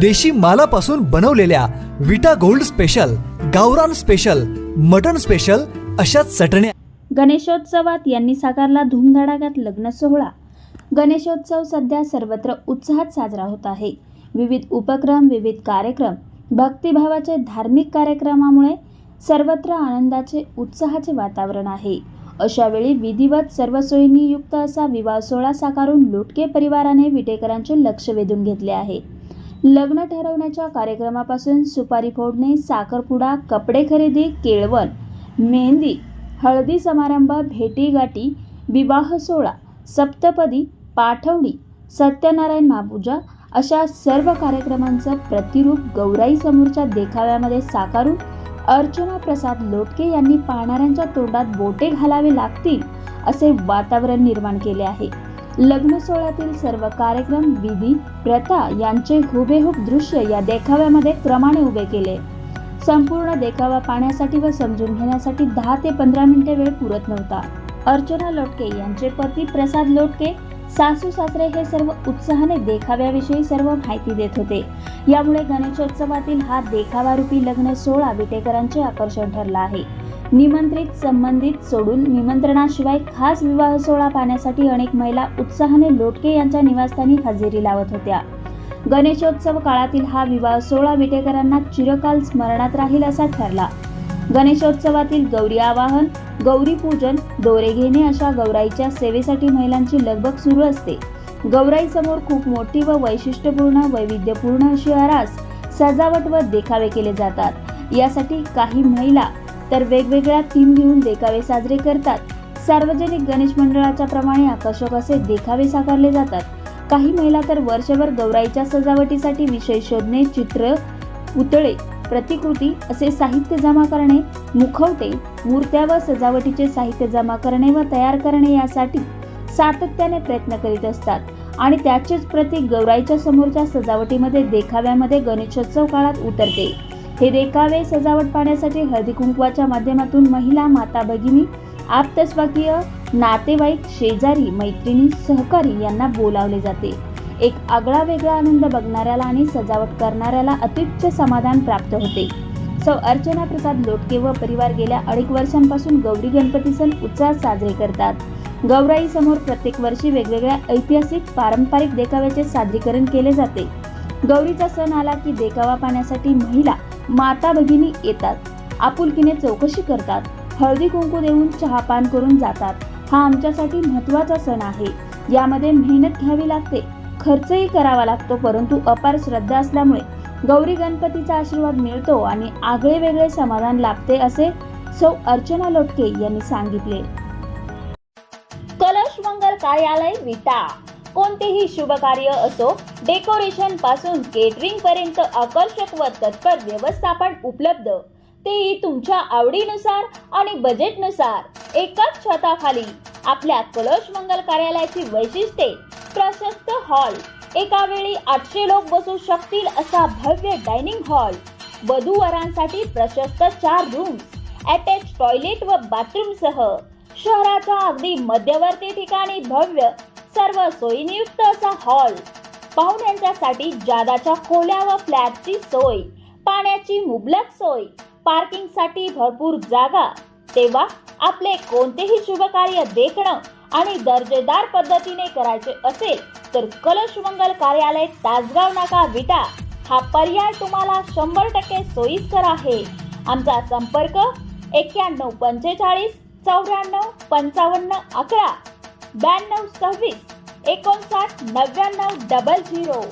देशी मालापासून बनवलेल्या विटा गोल्ड स्पेशल गावरान स्पेशल मटन स्पेशल अशा चटण्या गणेशोत्सवात यांनी साकारला धूमधडाक्यात लग्न सोहळा. गणेशोत्सव सध्या सर्वत्र उत्साहात साजरा होत आहे. विविध उपक्रम विविध कार्यक्रम भक्तिभावाचे धार्मिक कार्यक्रमामुळे सर्वत्र आनंदाचे उत्साहाचे वातावरण आहे. अशावेळी विधिवत सर्व सोयींनी युक्त असा विवाह सोहळा साकारून लोटके परिवाराने विटेकरांचे लक्ष वेधून घेतले आहे. लग्न ठरवण्याच्या कार्यक्रमापासून सुपारी फोडणे साखरपुडा कपडे खरेदी केळवण मेहंदी हळदी समारंभ भेटीगाठी विवाह सोहळा सप्तपदी पाठवणी सत्यनारायण महापूजा अशा सर्व कार्यक्रमांचं प्रतिरूप गौराई समोरच्या देखाव्यामध्ये साकारून अर्चना प्रसाद लोटके यांनी पाहणाऱ्यांच्या तोंडात बोटे घालावे लागतील असे वातावरण निर्माण केले आहे. लग्न सोहळ्यातील सर्व कार्यक्रम विधी प्रथा यांचे हुबेहूब दृश्य या देखाव्यामध्ये क्रमाने उभे केले. संपूर्ण देखावा पाहण्यासाठी व समजून घेण्यासाठी दहा ते पंधरा मिनिटे वेळ पुरत नव्हता. अर्चना लोटके यांचे पती प्रसाद लोटके सासू सासरे हे सर्व उत्साहाने देखाव्याविषयी सर्व माहिती देत होते. यामुळे गणेशोत्सवातील हा देखावारूपी लग्न सोहळा विटेकरांचे आकर्षण ठरला आहे. निमंत्रित संबंधित सोडून निमंत्रणाशिवाय खास विवाह सोहळा पाहण्यासाठी अनेक महिला उत्साहाने लोटके यांच्या निवासस्थानी हजेरी लावत होत्या. गणेशोत्सव काळातील हा विवाह सोहळा विटेकरांना चिरकाल स्मरणात राहील असा ठरला. गणेशोत्सवातील गौरी आवाहन गौरी पूजन दोरे घेणे अशा गौराईच्या सेवेसाठी महिलांची लगबग सुरू असते. गौराई समोर खूप मोठी व वैशिष्ट्यपूर्ण वैविध्यपूर्ण अशी आरास सजावट व देखावे केले जातात. यासाठी काही महिला तर वेगवेगळ्या थीम घेऊन देखावे साजरे करतात. सार्वजनिक गणेश मंडळाच्या प्रमाणे आकर्षक असे देखावे साकारले जातात. काही महिला तर वर्षभर गौराईच्या सजावटीसाठी विषय शोधणे चित्र पुतळे प्रतिकृती असे साहित्य जमा करणे मुखवटे मूर्त्या व सजावटीचे साहित्य जमा करणे व तयार करणे यासाठी सातत्याने प्रयत्न करीत असतात. आणि त्याचेच प्रतीक गौराईच्या समोरच्या सजावटीमध्ये देखाव्यामध्ये गणेशोत्सव काळात उतरते. हे देखावे सजावट पाहण्यासाठी हळदी कुंकवाच्या माध्यमातून महिला माता भगिनी आप्तस्वाकीय नातेवाईक शेजारी मैत्रिणी सहकारी यांना बोलावले जाते. एक आगळा वेगळा आनंद बघणाऱ्याला आणि सजावट करणाऱ्याला अत्युच्च समाधान प्राप्त होते. सौ अर्चना प्रसाद लोटके व परिवार गेल्या अडीच वर्षांपासून गौरी गणपती सण उत्साहात साजरे करतात. गौराई समोर प्रत्येक वर्षी वेगवेगळ्या ऐतिहासिक पारंपरिक देखाव्याचे सादरीकरण केले जाते. गौरीचा सण आला की देखावा पाहण्यासाठी महिला माता भगिनी येतात. आपुलकीने चौकशी करतात. हळदी कुंकू देऊन चहापान करून जातात. हा आमच्यासाठी महत्त्वाचा सण आहे. यामध्ये मेहनत घ्यावी लागते. खर्चही करावा लागतो परंतु अपार श्रद्धा असल्यामुळे गौरी गणपतीचा आशीर्वाद मिळतो आणि आगळे वेगळे समाधान लाभते असे सौ अर्चना लोटके यांनी सांगितले. कलश मंगल कार्यालय विटा कोणतेही शुभ कार्य असो डेकोरेशनपासून केटरिंग पर्यंत आकर्षक व तत्पर व्यवस्थापन उपलब्ध. तेही तुमच्या आवडीनुसार आणि बजेटनुसार एकाच छताखाली आपल्या कलश मंगल कार्यालयाची वैशिष्ट्ये प्रशस्त हॉल एका वेळी आठशे लोक बसू शकतील असा भव्य डायनिंग हॉल वधूवरांसाठी प्रशस्त चार रूम्स अटॅच टॉयलेट व बाथरूम सह. शहराच्या अगदी मध्यवर्ती ठिकाणी भव्य सर्व सोयीनियुक्त असा हॉल. पाहुण्यांच्यासाठी जादाच्या खोल्या व फ्लॅटची सोय पाण्याची मुबलक सोय पार्किंगसाठी भरपूर जागा. तेव्हा आपले कोणतेही शुभकार्य देखणं आणि दर्जेदार पद्धतीने करायचे असेल तर कलश मंगल कार्यालय तासगाव नाका विटा. हा पर्याय तुम्हाला शंभर टक्के सोयीस्कर आहे. आमचा संपर्क एक्क्याण्णव पंचेचाळीस चौऱ्याण्णव पंचावन्न अकरा. બ્યાણવ સવ્વીસ એકોણસાઠ નવ્યાણવ ડબલ ઝીરો.